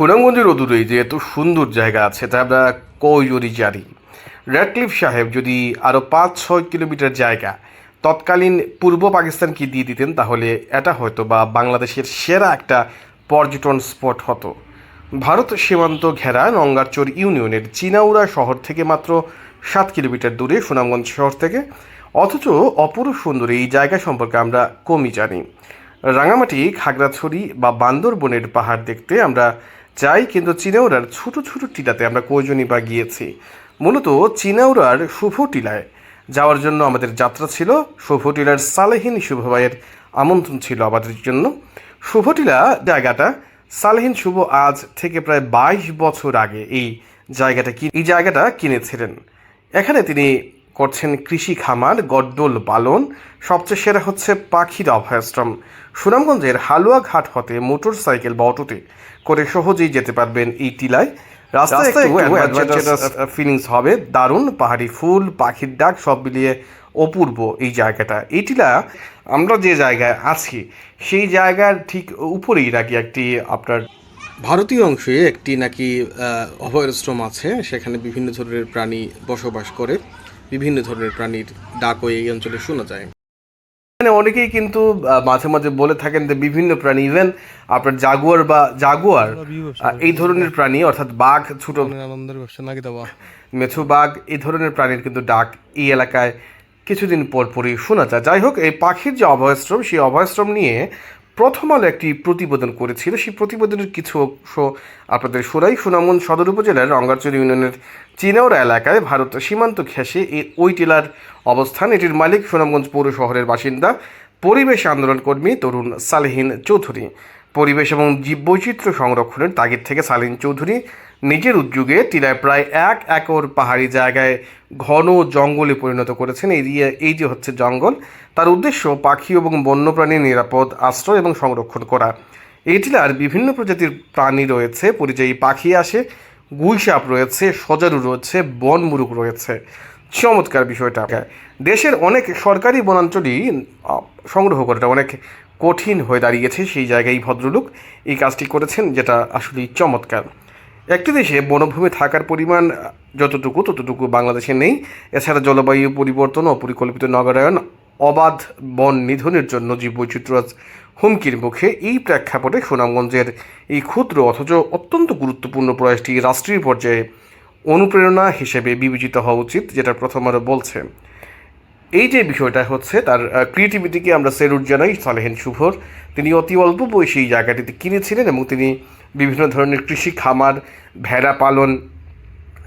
সুনামগঞ্জের অদূরে যে এত সুন্দর জায়গা আছে, তা আমরা কৈজরি জানি। র্যাডক্লিফ সাহেব যদি আরও পাঁচ ছয় কিলোমিটার জায়গা তৎকালীন পূর্ব পাকিস্তানকে দিয়ে দিতেন, তাহলে এটা হয়তো বা বাংলাদেশের সেরা একটা পর্যটন স্পট হতো। ভারত সীমান্ত ঘেরা নঙ্গারচর ইউনিয়নের চিনাউড়া শহর থেকে মাত্র সাত কিলোমিটার দূরে সুনামগঞ্জ শহর থেকে। অথচ অপরূপ সুন্দর এই জায়গা সম্পর্কে আমরা কমই জানি। রাঙামাটি, খাগড়াছড়ি বা বান্দরবনের পাহাড় দেখতে আমরা যাই কিন্তু চিনাউড়ার ছোট ছোট টিলাতে আমরা কয়জনই বা গিয়েছি? মূলত চিনাউড়ার শুভ টিলায় যাওয়ার জন্য আমাদের যাত্রা ছিল। শুভ টিলার সালেহীন শুভ ভাইয়ের আমন্ত্রণ ছিল আমাদের জন্য। শুভ টিলা জায়গাটা সালেহীন শুভ আজ থেকে প্রায় বাইশ বছর আগে এই জায়গাটা এই জায়গাটা কিনেছিলেন। এখানে তিনি করছেন কৃষি খামার গড্ডল পালন সবচেয়ে সেরা হচ্ছে পাখির অভয়াশ্রম। সুনামগঞ্জের হালুয়াঘাট হতে মোটর সাইকেল বা অটোতে করে সহজেই যেতে পারবেন এই টিলায়। রাস্তায় ফিলিংস হবে। দারুণ পাহাড়ি ফুল পাখির ডাক সব মিলিয়ে অপূর্ব এই জায়গাটা। এই টিলা আমরা যে জায়গায় আছি সেই জায়গার ঠিক উপরেই নাকি একটি আপনার ভারতীয় অংশে একটি নাকি অভয়াশ্রম আছে। সেখানে বিভিন্ন ধরনের প্রাণী বসবাস করে। বিভিন্ন ধরনের প্রাণীর ডাকও এই অঞ্চলে শোনা যায়। এখানে অনেকেই কিন্তু মাঝে মাঝে বলে থাকেন যে বিভিন্ন প্রাণী ইভেন আপনার জাগুয়ার বা জাগুয়ার এই ধরনের প্রাণী অর্থাৎ বাঘ ছোট আনন্দের ব্যবসা নাকি দেওয়া? মেছু বাঘ এই ধরনের প্রাণীর কিন্তু ডাক এই এলাকায় কিছুদিন পর পরই শোনা যায়। যাই হোক এই পাখির যে অভয়াশ্রম সেই অভয়াশ্রম নিয়ে প্রথম আলো একটি প্রতিবেদন করেছিল। সেই প্রতিবেদনের কিছু অংশ আপনাদের সোরাই সুনামন সদর উপজেলার রঙ্গারচর ইউনিয়নের চিনাওড়া এলাকায় ভারত সীমান্ত ঘেঁষে এই ওই টিলার অবস্থান। এটির মালিক সুনামগঞ্জ পৌর শহরের বাসিন্দা, পরিবেশ আন্দোলন কর্মী তরুণ সালেহীন চৌধুরী। পরিবেশ এবং জীববৈচিত্র্য সংরক্ষণের তাগিদ থেকে সালিন চৌধুরী নিজের উদ্যোগে টিলায় প্রায় এক একর পাহাড়ি জায়গায় ঘন জঙ্গলে পরিণত করেছেন। এই এই যে হচ্ছে জঙ্গল, তার উদ্দেশ্য পাখি এবং বন্যপ্রাণীর নিরাপদ, আশ্রয় এবং সংরক্ষণ করা। এই টিলার বিভিন্ন প্রজাতির প্রাণী রয়েছে, পরিযায়ী পাখি আসে গুইসাপ রয়েছে, সজারু রয়েছে বনমুরুক রয়েছে। চমৎকার বিষয়টা। দেশের অনেক সরকারি বনাঞ্চলই সংগ্রহ করাটা অনেক কঠিন হয়ে দাঁড়িয়েছে সেই জায়গায় ভদ্রলোক এই কাজটি করেছেন, যেটা আসলেই চমৎকার। একটি দেশে বনভূমি থাকার পরিমাণ যতটুকু, ততটুকু বাংলাদেশে নেই। এছাড়া জলবায়ু পরিবর্তন অপরিকল্পিত নগরায়ন অবাধ বন নিধনের জন্য জীববৈচিত্র্য হুমকির মুখে। এই প্রেক্ষাপটে সুনামগঞ্জের এই ক্ষুদ্র অথচ অত্যন্ত গুরুত্বপূর্ণ প্রয়াসটি রাষ্ট্রীয় পর্যায়ে অনুপ্রেরণা হিসেবে বিবেচিত হওয়া উচিত, যেটা প্রথম আরও বলছে। এই যে বিষয়টা হচ্ছে, তার ক্রিয়েটিভিটিকে আমরা সেলুট জানাই সালেহেন শুভর। তিনি অতি অল্প বয়সে জায়গাটিতে কিনেছিলেন এবং তিনি বিভিন্ন ধরনের কৃষি খামার, ভেড়া পালন।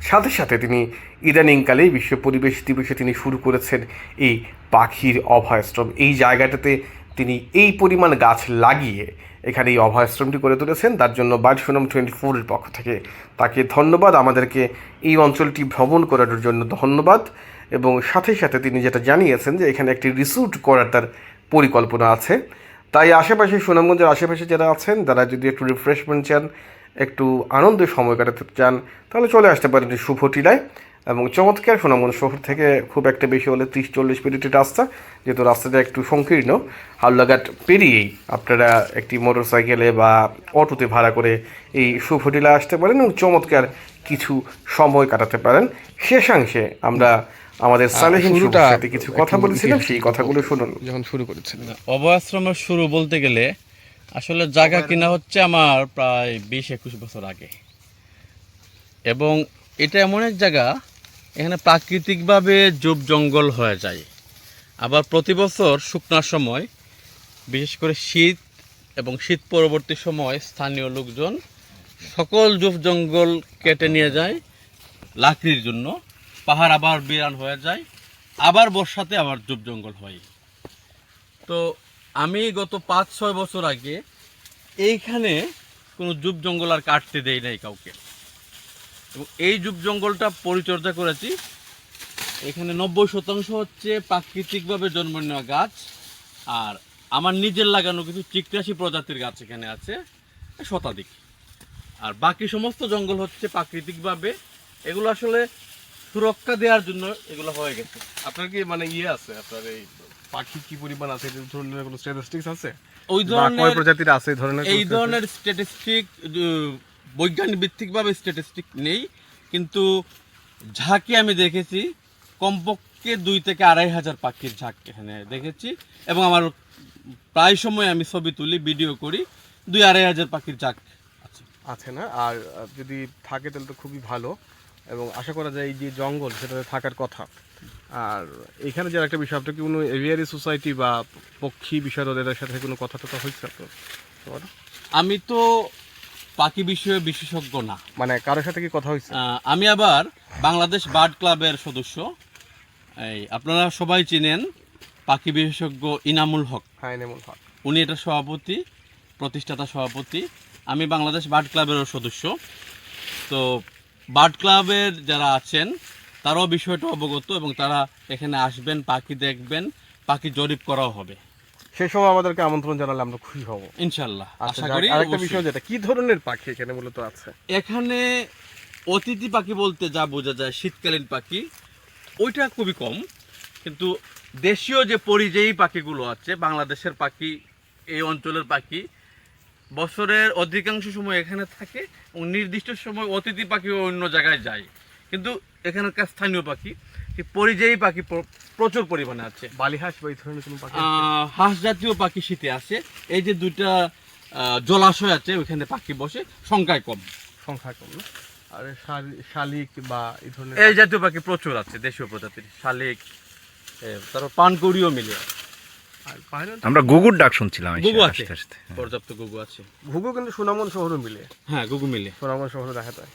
সাথে সাথে তিনি ইদানিংকালে বিশ্ব পরিবেশ দিবসে তিনি শুরু করেছেন এই পাখির অভয়াশ্রম। এই জায়গাটাতে তিনি এই পরিমাণ গাছ লাগিয়ে এখানে এই অভয়াশ্রমটি করে তুলেছেন। তার জন্য বার্ড সুনাম টোয়েন্টি ফোরের পক্ষ থেকে তাকে ধন্যবাদ। আমাদেরকে এই অঞ্চলটি ভ্রমণ করার জন্য ধন্যবাদ। এবং সাথে সাথে তিনি যেটা জানিয়েছেন যে এখানে একটি রিসোর্ট করার তার পরিকল্পনা আছে। তাই আশেপাশে সুনামগঞ্জের আশেপাশে যারা আছেন, তারা যদি একটু রিফ্রেশমেন্ট চান, একটু আনন্দের সময় কাটাতে চান, তাহলে চলে আসতে পারেন শুভ টিলায়। এবং চমৎকার সুনামগঞ্জ শহর থেকে খুব একটা বেশি হলে ত্রিশ চল্লিশ মিনিটের রাস্তা, যেহেতু রাস্তাটা একটু সংকীর্ণ। হালদাঘাট পেরিয়েই আপনারা একটি মোটর সাইকেলে বা অটোতে ভাড়া করে এই টিলায় আসতে পারেন এবং চমৎকার কিছু সময় কাটাতে পারেন। শেষাংশে আমরা আমাদের সালেহীন সাথে কিছু কথা বলেছিলাম সেই কথাগুলো শুনুন। যখন শুরু করেছিলেন অভয়াশ্রমের শুরু বলতে গেলে আসলে জায়গা কিনা হচ্ছে আমার প্রায় বিশ একুশ বছর আগে। এবং এটা এমন এক জায়গা এখানে প্রাকৃতিকভাবে জুব জঙ্গল হয়ে যায়। আবার প্রতি বছর শুকনার সময় বিশেষ করে শীত এবং শীত পরবর্তী সময় স্থানীয় লোকজন সকল জুব জঙ্গল কেটে নিয়ে যায় লাকড়ির জন্য। পাহাড় আবার বিরান হয়ে যায়, আবার বর্ষাতে আবার জুব জঙ্গল হয়। তো আমি গত পাঁচ, ছয় বছর আগে এইখানে কোনো জুব জঙ্গল আর কাটতে দেই নাই কাউকে। এবং এই জুব জঙ্গলটা পরিচর্যা করেছি। এখানে নব্বই শতাংশ হচ্ছে প্রাকৃতিকভাবে জন্ম নেওয়া গাছ, আর আমার নিজের লাগানো কিছু চিকটাশি প্রজাতির গাছ এখানে আছে, শতাধিক। আর বাকি সমস্ত জঙ্গল হচ্ছে প্রাকৃতিকভাবে। এগুলো আসলে সুরক্ষা দেওয়ার জন্য এগুলো হয়ে গেছে। আপনার কি মানে ইয়ে আছে? আপনার এই পাখি কি পরিমাণ আছে? এই ধরনের কোনো স্ট্যাটিস্টিক্স আছে? ওই বা কয় প্রজাতির আছে এই ধরনের এই ধরনের স্ট্যাটিস্টিক বৈজ্ঞানিক ভিত্তিকভাবে স্ট্যাটিস্টিক নেই। কিন্তু ঝাঁকে আমি দেখেছি কমপক্ষে দুই থেকে আড়াই হাজার পাখির ঝাঁক এখানে দেখেছি। এবং আমার প্রায় সময় আমি ছবি তুলি ভিডিও করি দুই আড়াই হাজার পাখির ঝাঁক আছে না? আর যদি থাকে তাহলে তো খুবই ভালো। এবং আশা করা যায় এই যে জঙ্গল সেটাতে থাকার কথা। আর এখানে যে একটা বিষয় আপনার কি কোনো এভিয়ারি সোসাইটি বা পক্ষী বিষয় এদের সাথে কোনো কথা টথা হয়েছে আপনার? আমি তো পাখি বিষয়ে বিশেষজ্ঞ না। মানে কারোর সাথে কি কথা হয়েছে? আমি আবার বাংলাদেশ বার্ড ক্লাবের সদস্য। এই আপনারা সবাই চিনেন পাখি বিশেষজ্ঞ ইনামুল হক। হ্যাঁ নেমন হক। উনি এটা সভাপতি প্রতিষ্ঠাতা সভাপতি। আমি বাংলাদেশ বার্ড ক্লাবেরও সদস্য। তো বার্ড ক্লাবের যারা আছেন তারাও বিষয়টা অবগত এবং তারা এখানে আসবেন পাখি দেখবেন পাখি জরিপ করাও হবে। সেই সময় আমাদেরকে আমন্ত্রণ জানালে আমরা খুশি হব। ইনশাল্লাহ আচ্ছা আশা করি আরেকটা বিষয় যেটা কি ধরনের পাখি এখানে মূলত আছে? এখানে অতিথি পাখি বলতে যা বোঝা যায় শীতকালীন পাখি ওইটা খুবই কম। কিন্তু দেশীয় যে পরিযায়ী পাখিগুলো আছে বাংলাদেশের পাখি এই অঞ্চলের পাখি বছরের অধিকাংশ সময় এখানে থাকে এবং নির্দিষ্ট সময় অতিথি পাখি অন্য জায়গায় যায়। কিন্তু এখানকার স্থানীয় পাখি পরিযায়ী পাখি প্রচুর পরিমাণে আছে। বালিহাঁস বা এই ধরনের কোনো পাখি হাঁস জাতীয় পাখি শীতে আছে। এই যে দুইটা জলাশয় আছে ওইখানে পাখি বসে সংখ্যায় কম। সংখ্যা কম আর শালি- শালিক বা এই ধরনের এই জাতীয় পাখি প্রচুর আছে দেশীয় প্রজাতির। শালিক তারপর পানকৌড়িও মিলে বাইরে আমরা গুগুর ডাক শুনছিলাম গুগু আছে? আস্তে আস্তে পর্যাপ্ত গুগু আছে। ঘুঘু কিন্তু শহরে মিলে। হ্যাঁ গুগু মিলে। সুনামগঞ্জ শহরে দেখা যায়।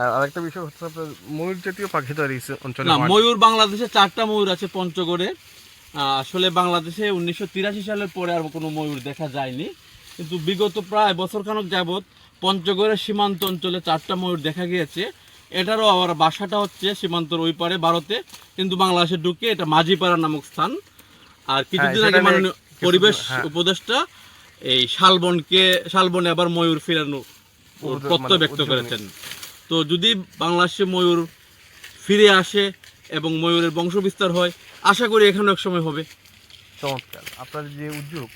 আর আরেকটা বিষয় হচ্ছে আপনার ময়ূর জাতীয় পাখি তো অঞ্চলে না ময়ূর বাংলাদেশে চারটা ময়ূর আছে পঞ্চগড়ে। আসলে বাংলাদেশে উনিশশো তিরাশি সালের পরে আর কোনো ময়ূর দেখা যায়নি। কিন্তু বিগত প্রায় বছরখানেক যাবৎ পঞ্চগড়ের সীমান্ত অঞ্চলে চারটা ময়ূর দেখা গিয়েছে। এটারও আবার বাসাটা হচ্ছে সীমান্তর ওই পারে ভারতে। কিন্তু বাংলাদেশে ঢুকে এটা মাঝিপাড়া নামক স্থান। আর কিছুদিন আগে মাননীয় পরিবেশ হ্যাঁ। উপদেষ্টা এই শালবনকে শালবনে আবার ময়ূর ফেরানো উদ্যোগ- মানে ব্যক্ত করেছেন। তো যদি বাংলাদেশে ময়ূর ফিরে আসে এবং ময়ূরের বংশবিস্তার হয় আশা করি এখানেও এক সময় হবে। চমৎকার। আপনার যে উদ্যোগ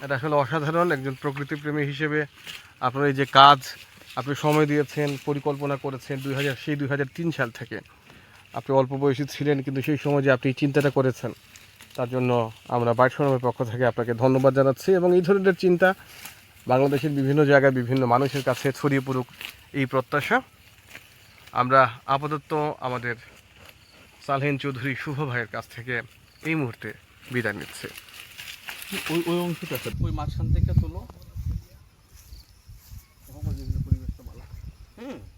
এটা আসলে অসাধারণ একজন প্রকৃতিপ্রেমী হিসেবে। আপনার এই যে কাজ আপনি সময় দিয়েছেন পরিকল্পনা করেছেন দুই হাজার সেই দুই হাজার তিন সাল থেকে। আপনি অল্প বয়সী ছিলেন কিন্তু সেই সময় যে আপনি চিন্তাটা করেছেন তার জন্য আমরা বাইট সরমের পক্ষ থেকে আপনাকে ধন্যবাদ জানাচ্ছি এবং এই ধরনের চিন্তা বাংলাদেশের বিভিন্ন জায়গায় বিভিন্ন মানুষের কাছে ছড়িয়ে পড়ুক এই প্রত্যাশা। আমরা আপাতত আমাদের সালহেন চৌধুরী শুভ ভাইয়ের কাছ থেকে এই মুহূর্তে বিদায় নিচ্ছে। ওই ওই অংশটা স্যার ওই মাঝখান থেকে তোলো। হুম আমার ছোট